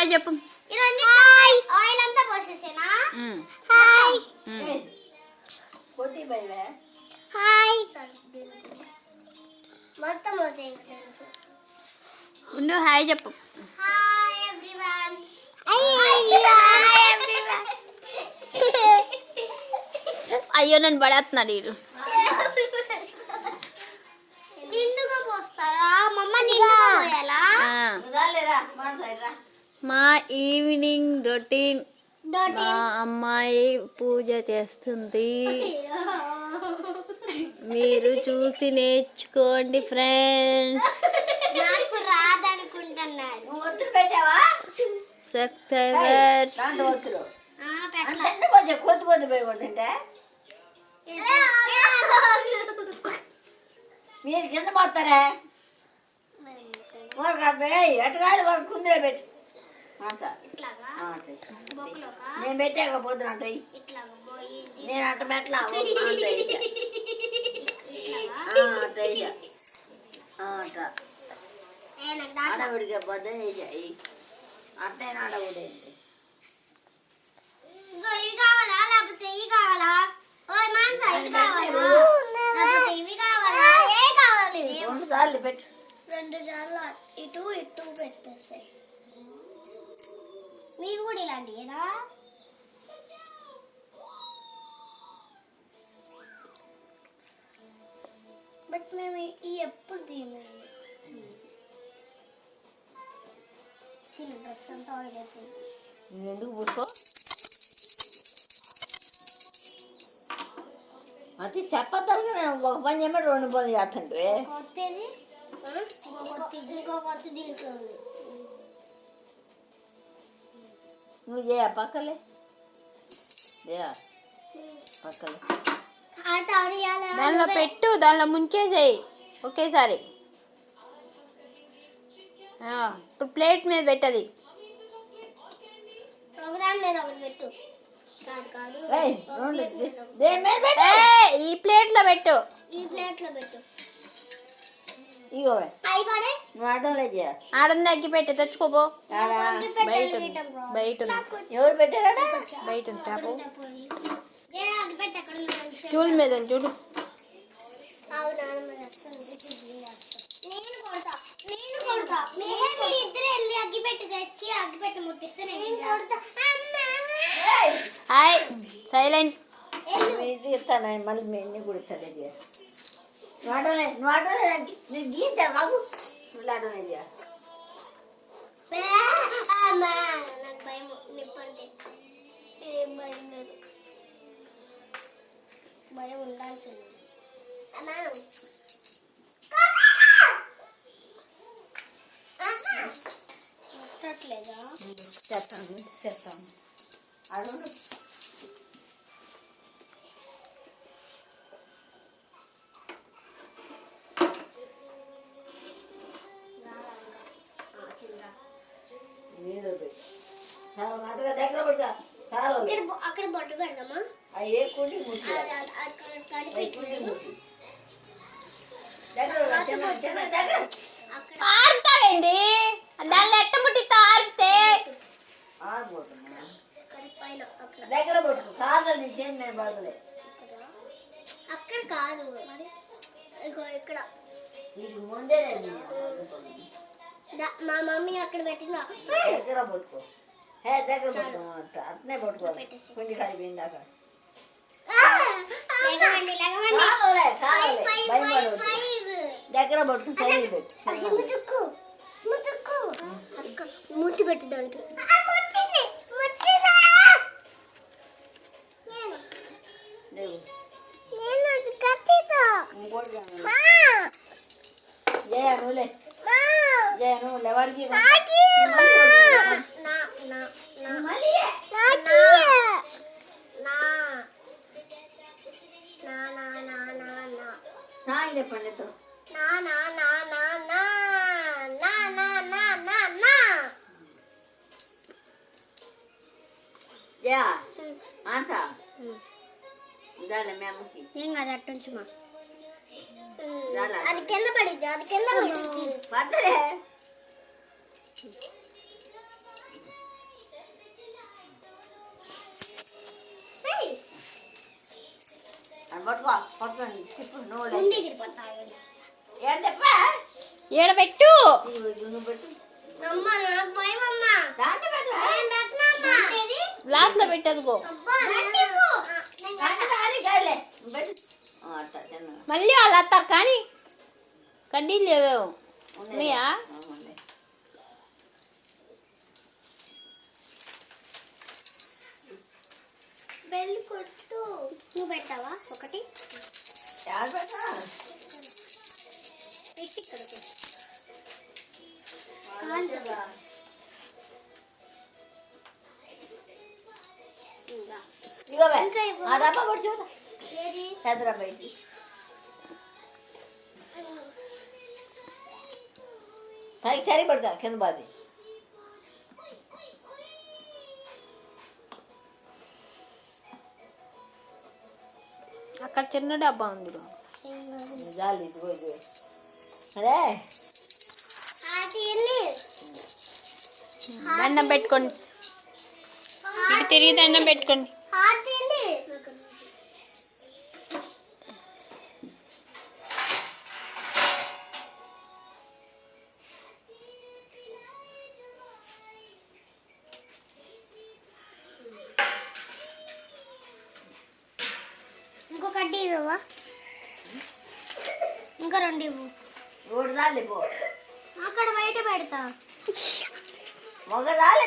Hi చెప్పు. Hi. Oil అంతా పోసేసేనా? ఉమ్, hi. ఉమ్. కొద్ది భయమే హాయ్. మొత్తం పోసేయండి ఉండు హాయ్ చెప్పు. Hi everyone. Hi everyone. అయ్యో నన్ను పడేస్తున్నాడు వీడు. మా ఈవినింగ్ రొటీన్ మా అమ్మాయి పూజ చేస్తుంది. మీరు చూసి నేర్చుకోండి ఫ్రెండ్స్. సబ్స్క్రైబర్ మీరు కింద పోతారా వాళ్ళకి ఎటు కాదు వాళ్ళకి పెట్టి. నేను పెట్టాక పోతున్నా అంటాయి నేను అట్ట పెట్టలా కావాలా? లేకపోతే ఇవి కావాలా? ఇవి కావాలి? పెట్టు. రెండు సార్లు ఇటు ఇటు పెట్టేసాయి. మీవి కూడా ఇలాంటివేనా బట్ మేము ఈ ఎప్పుడు తినండి చిన్న డ్రెస్ అంతా ఆయిల్ అయిపోయింది ఎందుకు పూసుకో అది చెప్పద్దలుగా ఒక పని చేయమంటే రెండు పని చేస్తుంటే కొత్తది ఇంకో కొత్త ఇంకో కొత్త దీంట్లో ఉంది నువ్వు పక్కలే. దానిలో పెట్టు దానిలో ముంచేసేయి ఒకేసారి. ఇప్పుడు ప్లేట్ మీద పెట్టది. ఈ ప్లేట్లో పెట్టు. ఈ ప్లేట్లో పెట్టు. ఇగో నువ్వు ఆడడం లేదు ఆడడం పెట్టి తెచ్చుకోబో బయట బయట ఎవరు పెట్టారా? బయట చూడు. మీద చూడు హాయ్. సైలెంట్. మళ్ళీ మేము కుడతా No, no, no, no, no, ఏ కుండి లెట్ట ముట్టి. ఆరుతాయండి దగ్గర పట్టుకో. కార్లో అక్కడ కాదు ఇక్కడ. మా మమ్మీ అక్కడ పెట్టిన దగ్గర పట్టుకో. దగ్గర పట్టుకో అట్నే పట్టుకో కొంచెం కలిపిందాకా దగ్గర పడుతుంది సైడ్ పెట్టు ముట్టి పెట్టు దానికి జయనులే జయను ఎవరికి నాకి నా నా నా సాగిలే పండితో నా నా నా నా నా నా నా నా నా నా జయ అంత ఇదాలే మీ అమ్మకి ఏం కాదు అట్టుంచుమా చాలా. అది కింద పడిద్ది అది కింద పడిద్ది పడ్డలే పట్టుకో పట్టుకోండి తిప్పు? నువ్వు లే. నువ్వు పెట్టు. పెట్టదుకో మళ్ళీ వాళ్ళు వస్తారు కానీ కడ్డీలు లేవేమో. ఉంది. ఉన్నాయా? ఆ, ఉంది. బెల్ కొట్టు. నువ్వు పెట్టావా? ఒకటి. పెట్టా? ఇక్కడ డబ్బా కొట్టి చూద్దాం ఏది? పెద్ద డబ్బా ఇటు. పైకి సరి పడుకో కింద బాది. చిన్న డబ్బా ఉంది బా. జాలి ఇదిగో. ఇది అరే? దండం పెట్టుకోండి. తిరిగి దండం పెట్టుకోండి. ఇంకొకటి ఇవ్వవా? ఇంకా రెండు ఇవ్వు. ఒకటి జాలి పో అక్కడ బయట పెడతా. ఒక జాలి